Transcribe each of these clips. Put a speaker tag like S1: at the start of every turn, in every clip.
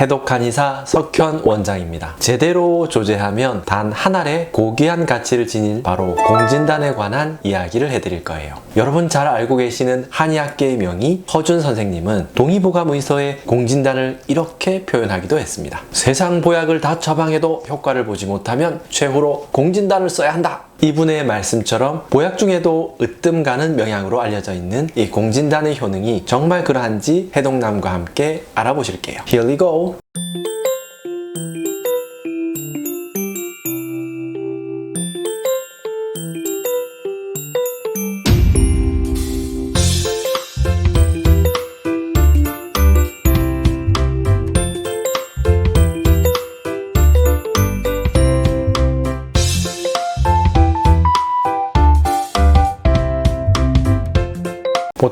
S1: 해독 한의사 석현 원장입니다. 제대로 조제하면 단한 알의 고귀한 가치를 지닌 바로 공진단에 관한 이야기를 해드릴 거예요. 여러분 잘 알고 계시는 한의학계의 명의 허준 선생님은 동의보감의서에 공진단을 이렇게 표현하기도 했습니다. 세상 보약을 다 처방해도 효과를 보지 못하면 최후로 공진단을 써야 한다. 이분의 말씀처럼 보약 중에도 으뜸 가는 명약으로 알려져 있는 이 공진단의 효능이 정말 그러한지 해동남과 함께 알아보실게요. Here we go.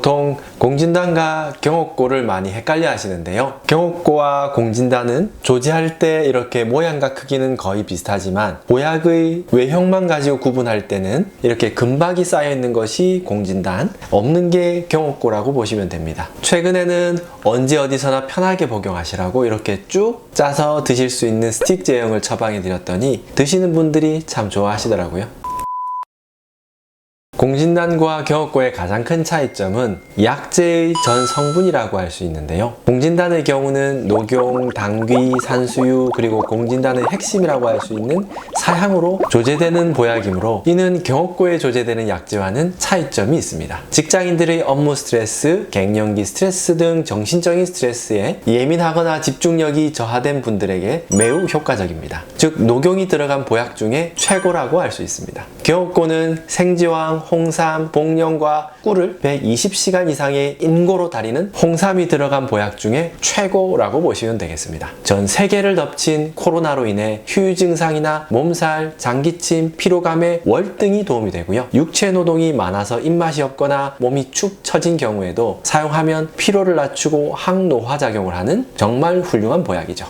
S1: 보통 공진단과 경옥고를 많이 헷갈려 하시는데요. 경옥고와 공진단은 조제할 때 이렇게 모양과 크기는 거의 비슷하지만 보약의 외형만 가지고 구분할 때는 이렇게 금박이 쌓여 있는 것이 공진단, 없는 게 경옥고라고 보시면 됩니다. 최근에는 언제 어디서나 편하게 복용하시라고 이렇게 쭉 짜서 드실 수 있는 스틱 제형을 처방해 드렸더니 드시는 분들이 참 좋아하시더라고요. 공진단과 경옥고의 가장 큰 차이점은 약재의 전 성분이라고 할 수 있는데요. 공진단의 경우는 녹용, 당귀, 산수유 그리고 공진단의 핵심이라고 할 수 있는 사향으로 조제되는 보약이므로 이는 경옥고에 조제되는 약재와는 차이점이 있습니다. 직장인들의 업무 스트레스, 갱년기 스트레스 등 정신적인 스트레스에 예민하거나 집중력이 저하된 분들에게 매우 효과적입니다. 즉 녹용이 들어간 보약 중에 최고라고 할 수 있습니다. 경옥고는 생지황, 홍삼, 복령과 꿀을 120시간 이상의 인고로 달이는 홍삼이 들어간 보약 중에 최고라고 보시면 되겠습니다. 전 세계를 덮친 코로나로 인해 휴유 증상이나 몸살, 장기침, 피로감에 월등히 도움이 되고요. 육체 노동이 많아서 입맛이 없거나 몸이 축 처진 경우에도 사용하면 피로를 낮추고 항노화 작용을 하는 정말 훌륭한 보약이죠.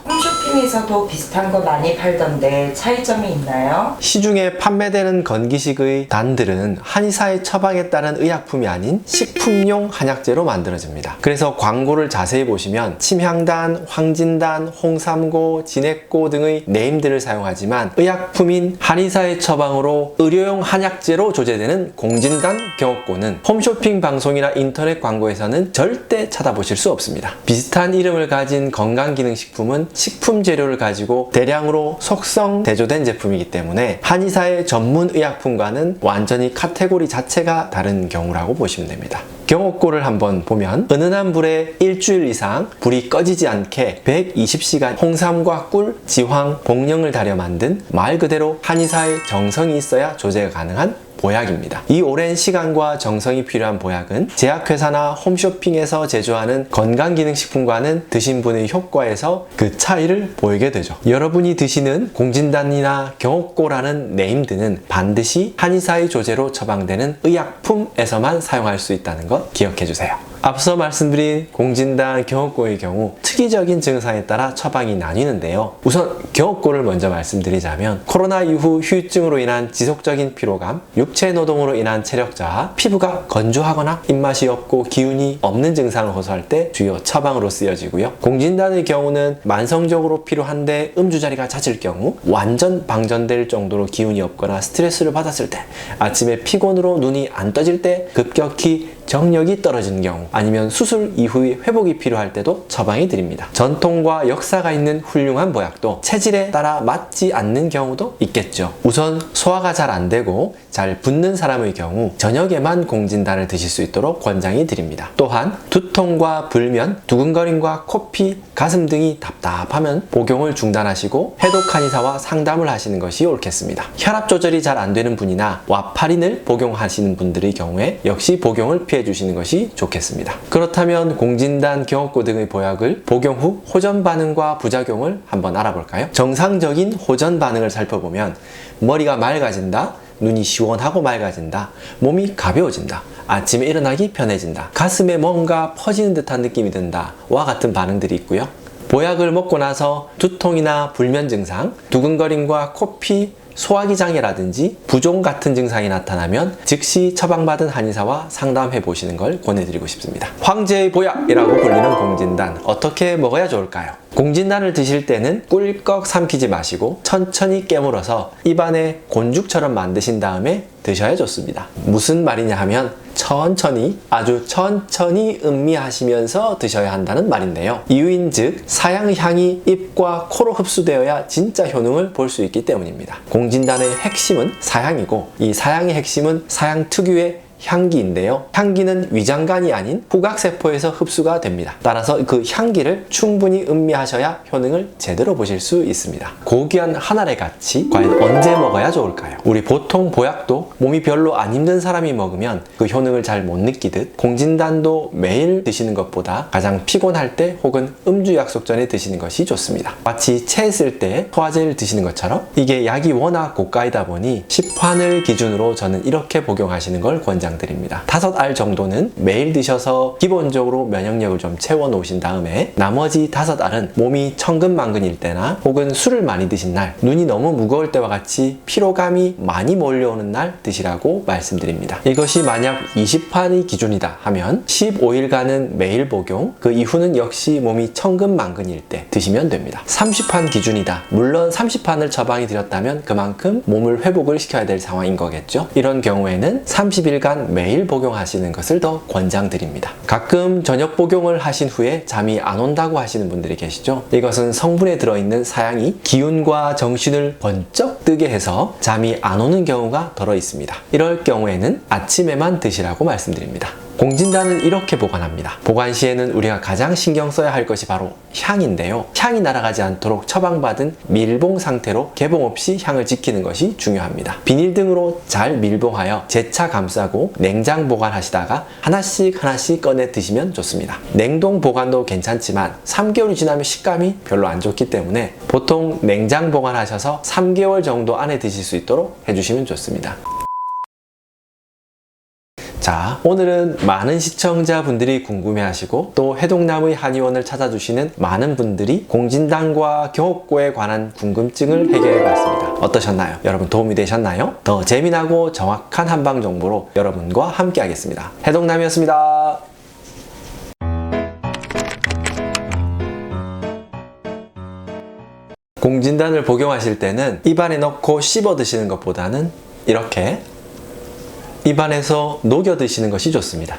S2: 홈쇼핑에서도 비슷한 거 많이 팔던데 차이점이 있나요?
S1: 시중에 판매되는 건기식의 단들은 한의사의 처방에 따른 의약품이 아닌 식품용 한약재로 만들어집니다. 그래서 광고를 자세히 보시면 침향단, 황진단, 홍삼고, 진액고 등의 네임들을 사용하지만 의약품인 한의사의 처방으로 의료용 한약재로 조제되는 공진단, 경옥고는 홈쇼핑 방송이나 인터넷 광고에서는 절대 찾아보실 수 없습니다. 비슷한 이름을 가진 건강기능식품은 식품 재료를 가지고 대량으로 속성 대조된 제품이기 때문에 한의사의 전문 의약품과는 완전히 카테고리 자체가 다른 경우라고 보시면 됩니다. 경옥고를 한번 보면 은은한 불에 일주일 이상 불이 꺼지지 않게 120시간 홍삼과 꿀, 지황, 복령을 달여 만든 말 그대로 한의사의 정성이 있어야 조제가 가능한 보약입니다. 이 오랜 시간과 정성이 필요한 보약은 제약회사나 홈쇼핑에서 제조하는 건강기능식품과는 드신 분의 효과에서 그 차이를 보이게 되죠. 여러분이 드시는 공진단이나 경옥고라는 네임드는 반드시 한의사의 조제로 처방되는 의약품에서만 사용할 수 있다는 것 기억해 주세요. 앞서 말씀드린 공진단 경옥고의 경우 특이적인 증상에 따라 처방이 나뉘는데요. 우선 경옥고를 먼저 말씀드리자면 코로나 이후 휴유증으로 인한 지속적인 피로감, 육체 노동으로 인한 체력 저하, 피부가 건조하거나 입맛이 없고 기운이 없는 증상을 호소할 때 주요 처방으로 쓰여지고요. 공진단의 경우는 만성적으로 피로한데 음주 자리가 잦을 경우 완전 방전될 정도로 기운이 없거나 스트레스를 받았을 때 아침에 피곤으로 눈이 안 떠질 때 급격히 정력이 떨어지는 경우 아니면 수술 이후의 회복이 필요할 때도 처방해 드립니다. 전통과 역사가 있는 훌륭한 보약도 체질에 따라 맞지 않는 경우도 있겠죠. 우선 소화가 잘 안 되고 잘 붓는 사람의 경우 저녁에만 공진단을 드실 수 있도록 권장해 드립니다. 또한 두통과 불면, 두근거림과 코피, 가슴 등이 답답하면 복용을 중단하시고 해독 한의사와 상담을 하시는 것이 옳겠습니다. 혈압 조절이 잘 안 되는 분이나 와파린을 복용하시는 분들의 경우에 역시 복용을 피해 주시는 것이 좋겠습니다. 그렇다면 공진단, 경옥고 등의 보약을 복용 후 호전 반응과 부작용을 한번 알아볼까요? 정상적인 호전 반응을 살펴보면 머리가 맑아진다, 눈이 시원하고 맑아진다, 몸이 가벼워진다, 아침에 일어나기 편해진다, 가슴에 뭔가 퍼지는 듯한 느낌이 든다, 와 같은 반응들이 있고요. 보약을 먹고 나서 두통이나 불면 증상, 두근거림과 코피, 소화기 장애라든지 부종 같은 증상이 나타나면 즉시 처방받은 한의사와 상담해 보시는 걸 권해드리고 싶습니다. 황제의 보약이라고 불리는 공진단 어떻게 먹어야 좋을까요? 공진단을 드실 때는 꿀꺽 삼키지 마시고 천천히 깨물어서 입안에 곤죽처럼 만드신 다음에 드셔야 좋습니다. 무슨 말이냐 하면 천천히 아주 천천히 음미하시면서 드셔야 한다는 말인데요. 이유인즉 사양의 향이 입과 코로 흡수되어야 진짜 효능을 볼 수 있기 때문입니다. 공 진단의 핵심은 사양이고 이 사양의 핵심은 사양 특유의 향기인데요. 향기는 위장관이 아닌 후각세포에서 흡수가 됩니다. 따라서 그 향기를 충분히 음미하셔야 효능을 제대로 보실 수 있습니다. 고귀한 한알의 가치, 과연 언제 먹어야 좋을까요? 우리 보통 보약도 몸이 별로 안 힘든 사람이 먹으면 그 효능을 잘 못 느끼듯 공진단도 매일 드시는 것보다 가장 피곤할 때 혹은 음주 약속 전에 드시는 것이 좋습니다. 마치 체했을 때 소화제를 드시는 것처럼 이게 약이 워낙 고가이다 보니 10환을 기준으로 저는 이렇게 복용하시는 걸 권장 드립니다. 다섯 알 정도는 매일 드셔서 기본적으로 면역력을 좀 채워 놓으신 다음에 나머지 다섯 알은 몸이 천근만근일 때나 혹은 술을 많이 드신 날, 눈이 너무 무거울 때와 같이 피로감이 많이 몰려오는 날 드시라고 말씀드립니다. 이것이 만약 20판이 기준이다 하면 15일간은 매일 복용, 그 이후는 역시 몸이 천근만근일 때 드시면 됩니다. 30판 기준이다. 물론 30판을 처방이 드렸다면 그만큼 몸을 회복을 시켜야 될 상황인 거겠죠. 이런 경우에는 30일간 매일 복용하시는 것을 더 권장드립니다. 가끔 저녁 복용을 하신 후에 잠이 안 온다고 하시는 분들이 계시죠. 이것은 성분에 들어있는 사양이 기운과 정신을 번쩍 뜨게 해서 잠이 안 오는 경우가 더러 있습니다. 이럴 경우에는 아침에만 드시라고 말씀드립니다. 공진단은 이렇게 보관합니다. 보관 시에는 우리가 가장 신경 써야 할 것이 바로 향인데요. 향이 날아가지 않도록 처방받은 밀봉 상태로 개봉 없이 향을 지키는 것이 중요합니다. 비닐 등으로 잘 밀봉하여 재차 감싸고 냉장 보관하시다가 하나씩 하나씩 꺼내 드시면 좋습니다. 냉동 보관도 괜찮지만 3개월이 지나면 식감이 별로 안 좋기 때문에 보통 냉장 보관하셔서 3개월 정도 안에 드실 수 있도록 해주시면 좋습니다. 자, 오늘은 많은 시청자분들이 궁금해하시고 또 해동나무의 한의원을 찾아주시는 많은 분들이 공진단과 경옥고에 관한 궁금증을 해결해봤습니다. 어떠셨나요? 여러분 도움이 되셨나요? 더 재미나고 정확한 한방 정보로 여러분과 함께하겠습니다. 해동남이었습니다. 공진단을 복용하실 때는 입안에 넣고 씹어 드시는 것보다는 이렇게 입안에서 녹여 드시는 것이 좋습니다.